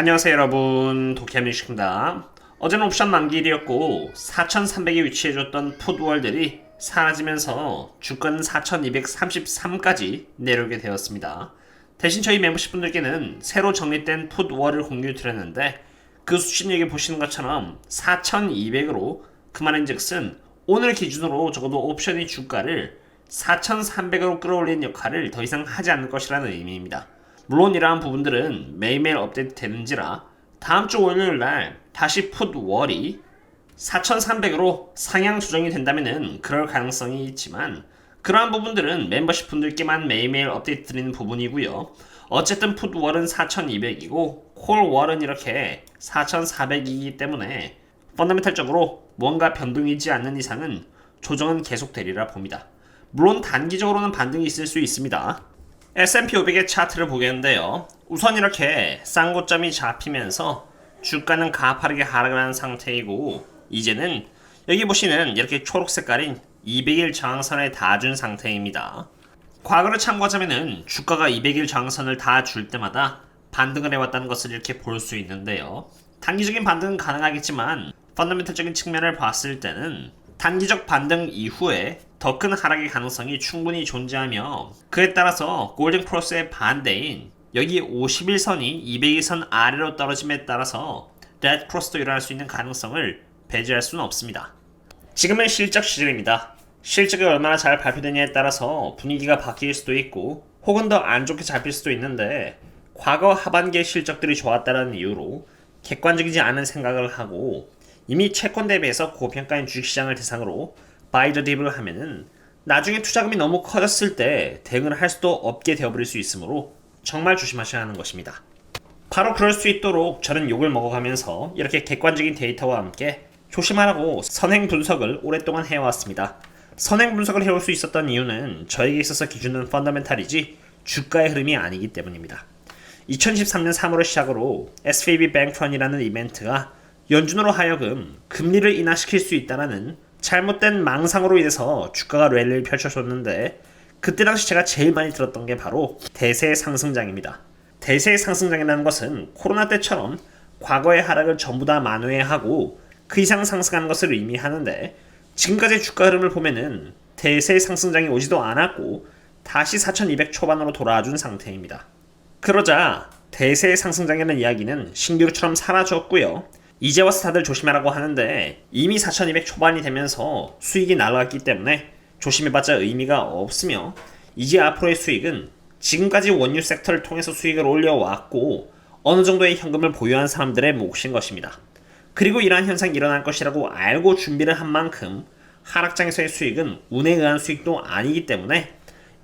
안녕하세요 여러분 도키함유식입니다 어제는 옵션 만기일이었고 4,300에 위치해줬던 푸드월들이 사라지면서 주가는 4,233까지 내려오게 되었습니다. 대신 저희 멤버십 분들께는 새로 정립된 푸드월을 공유 드렸는데 그 수치는 여기 보시는 것처럼 4,200으로 그만인 즉슨 오늘 기준으로 적어도 옵션이 주가를 4,300으로 끌어올리는 역할을 더 이상 하지 않을 것이라는 의미입니다. 물론 이러한 부분들은 매일매일 업데이트 되는지라 다음 주 월요일 날 다시 풋월이 4,300으로 상향 조정이 된다면은 그럴 가능성이 있지만 그러한 부분들은 멤버십 분들께만 매일매일 업데이트 드리는 부분이고요. 어쨌든 풋월은 4,200이고 콜월은 이렇게 4,400이기 때문에 펀더멘탈적으로 뭔가 변동이지 않는 이상은 조정은 계속되리라 봅니다. 물론 단기적으로는 반등이 있을 수 있습니다. S&P 500의 차트를 보겠는데요. 우선 이렇게 쌍고점이 잡히면서 주가는 가파르게 하락을 한 상태이고 이제는 여기 보시는 이렇게 초록 색깔인 200일 저항선에 닿아준 상태입니다. 과거를 참고하자면은 주가가 200일 저항선을 다 줄 때마다 반등을 해왔다는 것을 이렇게 볼 수 있는데요. 단기적인 반등은 가능하겠지만 펀더멘탈적인 측면을 봤을 때는 단기적 반등 이후에 더 큰 하락의 가능성이 충분히 존재하며 그에 따라서 골든 크로스의 반대인 여기 51선이 200일선 아래로 떨어짐에 따라서 레드 크로스도 일어날 수 있는 가능성을 배제할 수는 없습니다. 지금은 실적 시즌입니다. 실적이 얼마나 잘 발표되냐에 따라서 분위기가 바뀔 수도 있고 혹은 더 안 좋게 잡힐 수도 있는데 과거 하반기의 실적들이 좋았다는 이유로 객관적이지 않은 생각을 하고 이미 채권 대비해서 고평가인 주식시장을 대상으로 바이더 딥을 하면은 나중에 투자금이 너무 커졌을 때 대응을 할 수도 없게 되어버릴 수 있으므로 정말 조심하셔야 하는 것입니다. 바로 그럴 수 있도록 저는 욕을 먹어가면서 이렇게 객관적인 데이터와 함께 조심하라고 선행 분석을 오랫동안 해왔습니다. 선행 분석을 해올 수 있었던 이유는 저에게 있어서 기준은 펀더멘탈이지 주가의 흐름이 아니기 때문입니다. 2013년 3월을 시작으로 SVB 뱅크런이라는 이벤트가 연준으로 하여금 금리를 인하시킬 수 있다는 잘못된 망상으로 인해서 주가가 랠리를 펼쳐줬는데 그때 당시 제가 제일 많이 들었던 게 바로 대세 상승장입니다. 대세 상승장이라는 것은 코로나 때처럼 과거의 하락을 전부 다 만회하고 그 이상 상승하는 것을 의미하는데 지금까지의 주가 흐름을 보면은 대세 상승장이 오지도 않았고 다시 4200 초반으로 돌아와준 상태입니다. 그러자 대세 상승장이라는 이야기는 신기루처럼 사라졌고요. 이제 와서 다들 조심하라고 하는데 이미 4200 초반이 되면서 수익이 날아갔기 때문에 조심해봤자 의미가 없으며 이제 앞으로의 수익은 지금까지 원유 섹터를 통해서 수익을 올려왔고 어느 정도의 현금을 보유한 사람들의 몫인 것입니다. 그리고 이러한 현상이 일어날 것이라고 알고 준비를 한 만큼 하락장에서의 수익은 운에 의한 수익도 아니기 때문에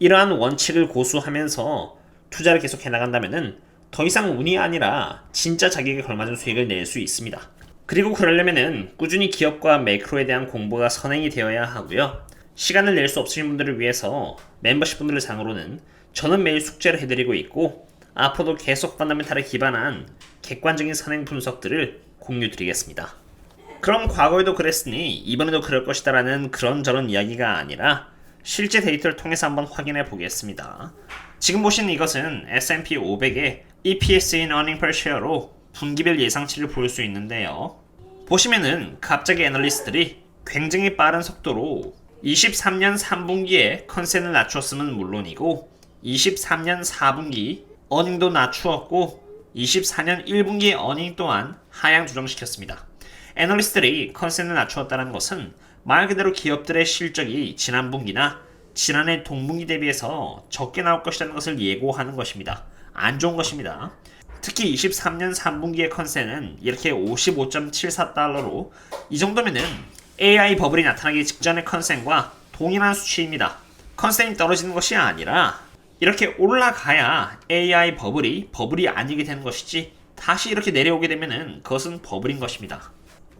이러한 원칙을 고수하면서 투자를 계속 해 나간다면은 더 이상 운이 아니라 진짜 자기에게 걸맞은 수익을 낼 수 있습니다. 그리고 그러려면은 꾸준히 기업과 매크로에 대한 공부가 선행이 되어야 하고요. 시간을 낼 수 없으신 분들을 위해서 멤버십 분들을 상으로는 저는 매일 숙제를 해드리고 있고 앞으로도 계속 펀더멘탈에 기반한 객관적인 선행 분석들을 공유 드리겠습니다. 그럼 과거에도 그랬으니 이번에도 그럴 것이다 라는 그런저런 이야기가 아니라 실제 데이터를 통해서 한번 확인해 보겠습니다. 지금 보시는 이것은 S&P 500의 EPS인 Earning Per Share로 분기별 예상치를 볼 수 있는데요. 보시면은 갑자기 애널리스트들이 굉장히 빠른 속도로 23년 3분기에 컨센을 낮추었음은 물론이고 23년 4분기 어닝도 낮추었고 24년 1분기 어닝 또한 하향 조정시켰습니다. 애널리스트들이 컨센을 낮추었다는 것은 말 그대로 기업들의 실적이 지난 분기나 지난해 동분기 대비해서 적게 나올 것이라는 것을 예고하는 것입니다. 안 좋은 것입니다. 특히 23년 3분기의 컨센은 이렇게 55.74달러로 이 정도면은 AI 버블이 나타나기 직전의 컨센과 동일한 수치입니다. 컨센이 떨어지는 것이 아니라 이렇게 올라가야 AI 버블이 버블이 아니게 되는 것이지 다시 이렇게 내려오게 되면은 그것은 버블인 것입니다.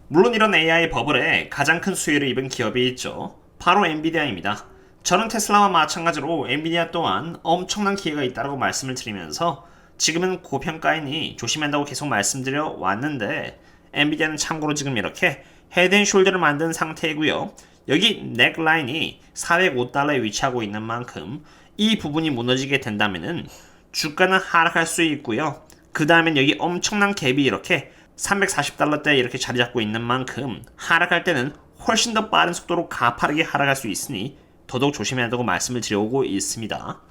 물론 이런 AI 버블에 가장 큰 수혜를 입은 기업이 있죠. 바로 엔비디아입니다. 저는 테슬라와 마찬가지로 엔비디아 또한 엄청난 기회가 있다고 말씀을 드리면서 지금은 고평가이니 조심한다고 계속 말씀드려 왔는데 엔비디아는 참고로 지금 이렇게 헤드앤숄더를 만든 상태이고요. 여기 넥라인이 405달러에 위치하고 있는 만큼 이 부분이 무너지게 된다면은 주가는 하락할 수 있고요. 그 다음엔 여기 엄청난 갭이 이렇게 340달러대에 이렇게 자리 잡고 있는 만큼 하락할 때는 훨씬 더 빠른 속도로 가파르게 하락할 수 있으니 더더욱 조심해야 한다고 말씀을 드려오고 있습니다.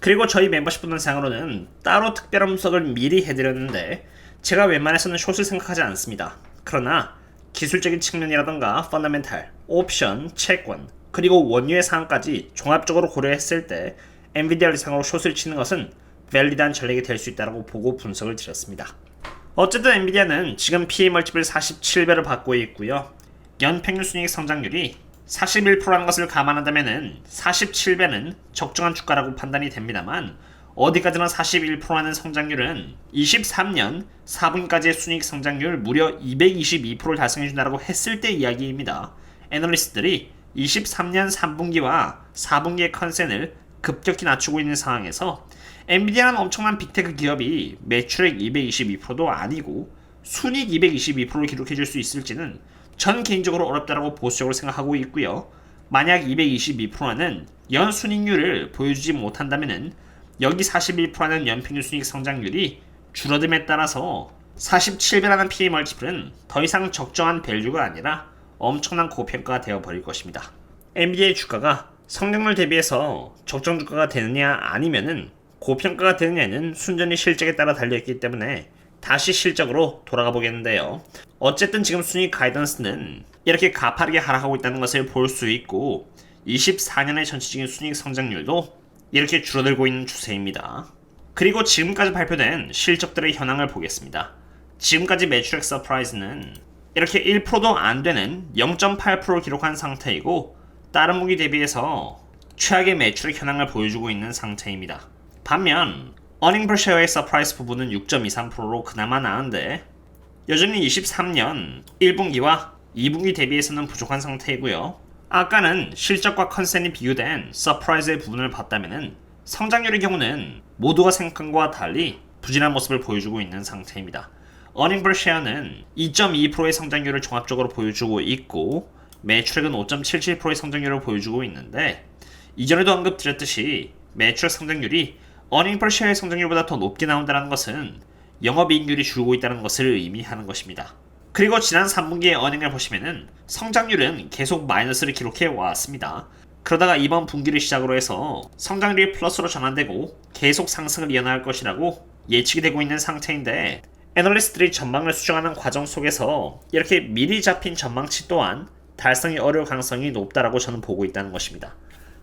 그리고 저희 멤버십 분상으로는 따로 특별한 분석을 미리 해드렸는데 제가 웬만해서는 숏을 생각하지 않습니다. 그러나 기술적인 측면이라던가 펀더멘탈, 옵션, 채권, 그리고 원유의 상황까지 종합적으로 고려했을 때 엔비디아 리상으로 숏을 치는 것은 밸리드한 전략이 될 수 있다고 보고 분석을 드렸습니다. 어쨌든 엔비디아는 지금 PE 멀티플 47배를 받고 있고요. 연평균 순이익 성장률이 41%라는 것을 감안한다면 47배는 적정한 주가라고 판단이 됩니다만 어디까지나 41%라는 성장률은 23년 4분기까지의 순이익 성장률 무려 222%를 달성해준다고 했을 때 이야기입니다. 애널리스트들이 23년 3분기와 4분기의 컨센을 급격히 낮추고 있는 상황에서 엔비디아는 엄청난 빅테크 기업이 매출액 222%도 아니고 순이익 222%를 기록해줄 수 있을지는 전 개인적으로 어렵다고 보수적으로 생각하고 있고요. 만약 222%는 연 순이익률을 보여주지 못한다면은 여기 41%는 연평균 순이익 성장률이 줄어듦에 따라서 47배라는 PE 멀티플은 더 이상 적정한 밸류가 아니라 엄청난 고평가가 되어 버릴 것입니다. NVIDIA의 주가가 성장률 대비해서 적정 주가가 되느냐 아니면은 고평가가 되느냐는 순전히 실적에 따라 달려있기 때문에 다시 실적으로 돌아가 보겠는데요. 어쨌든 지금 순위 가이던스는 이렇게 가파르게 하락하고 있다는 것을 볼 수 있고 24년의 전체적인 순이익 성장률도 이렇게 줄어들고 있는 추세입니다. 그리고 지금까지 발표된 실적들의 현황을 보겠습니다. 지금까지 매출액 서프라이즈는 이렇게 1%도 안 되는 0.8%를 기록한 상태이고 다른 무기 대비해서 최악의 매출액 현황을 보여주고 있는 상태입니다. 반면 어닝 퍼쉐어의 서프라이즈 부분은 6.23%로 그나마 나은데 여전히 23년 1분기와 2분기 대비해서는 부족한 상태이고요. 아까는 실적과 컨센이 비교된 서프라이즈의 부분을 봤다면 성장률의 경우는 모두가 생각한 것과 달리 부진한 모습을 보여주고 있는 상태입니다. 어닝 퍼쉐어는 2.2%의 성장률을 종합적으로 보여주고 있고 매출액은 5.77%의 성장률을 보여주고 있는데 이전에도 언급드렸듯이 매출액 성장률이 어닝 퍼쉐어의 성장률보다 더 높게 나온다는 것은 영업이익률이 줄고 있다는 것을 의미하는 것입니다. 그리고 지난 3분기의 어닝을 보시면은 성장률은 계속 마이너스를 기록해 왔습니다. 그러다가 이번 분기를 시작으로 해서 성장률이 플러스로 전환되고 계속 상승을 이어나갈 것이라고 예측이 되고 있는 상태인데 애널리스트들이 전망을 수정하는 과정 속에서 이렇게 미리 잡힌 전망치 또한 달성이 어려울 가능성이 높다라고 저는 보고 있다는 것입니다.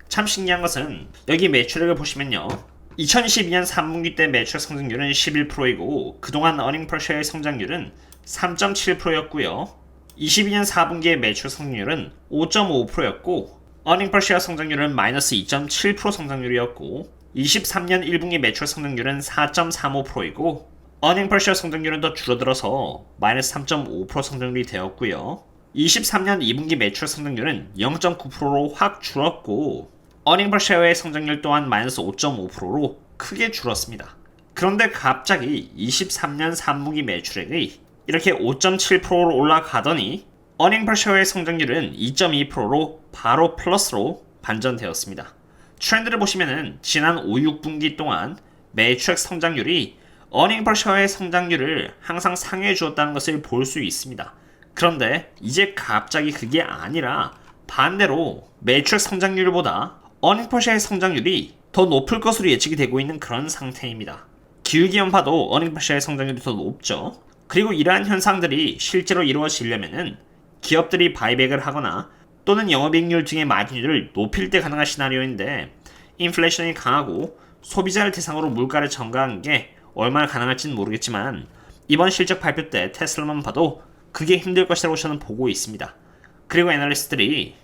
참 신기한 것은 여기 매출액을 보시면요. 2022년 3분기 때 매출 성장률은 11%이고 그동안 어닝 퍼셔의 성장률은 3.7%였고요. 22년 4분기의 매출 성장률은 5.5%였고 어닝 퍼셔 성장률은 마이너스 2.7% 성장률이었고 23년 1분기 매출 성장률은 4.35%이고 어닝 퍼셔 성장률은 더 줄어들어서 마이너스 3.5% 성장률이 되었고요. 23년 2분기 매출 성장률은 0.9%로 확 줄었고 어닝 퍼쉐어의 성장률 또한 마이너스 5.5%로 크게 줄었습니다. 그런데 갑자기 23년 3분기 매출액이 이렇게 5.7%로 올라가더니 어닝 퍼쉐어의 성장률은 2.2%로 바로 플러스로 반전되었습니다. 트렌드를 보시면은 지난 5, 6분기 동안 매출액 성장률이 어닝 퍼쉐어의 성장률을 항상 상회해 주었다는 것을 볼 수 있습니다. 그런데 이제 갑자기 그게 아니라 반대로 매출액 성장률보다 어닝퍼시의 성장률이 더 높을 것으로 예측이 되고 있는 그런 상태입니다. 기울기만 봐도 어닝퍼시의 성장률이 더 높죠. 그리고 이러한 현상들이 실제로 이루어지려면은 기업들이 바이백을 하거나 또는 영업이익률 등의 마진율을 높일 때 가능한 시나리오인데 인플레이션이 강하고 소비자를 대상으로 물가를 전가한 게 얼마나 가능할지는 모르겠지만 이번 실적 발표 때 테슬라만 봐도 그게 힘들 것이라고 저는 보고 있습니다. 그리고 애널리스트들이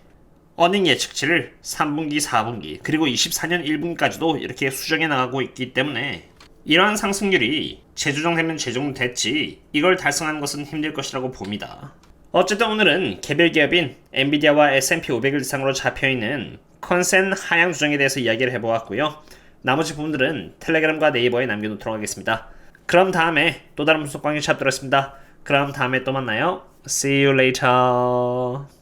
어닝 예측치를 3분기, 4분기, 그리고 24년 1분까지도 이렇게 수정해 나가고 있기 때문에 이러한 상승률이 재조정되면 재조정됐지 이걸 달성하는 것은 힘들 것이라고 봅니다. 어쨌든 오늘은 개별 기업인 엔비디아와 S&P 500을 대상으로 잡혀있는 컨센 하향 조정에 대해서 이야기를 해보았고요. 나머지 부분들은 텔레그램과 네이버에 남겨놓도록 하겠습니다. 그럼 다음에 또 다른 분석 광고 찾도록 하겠습니다. 그럼 다음에 또 만나요. See you later.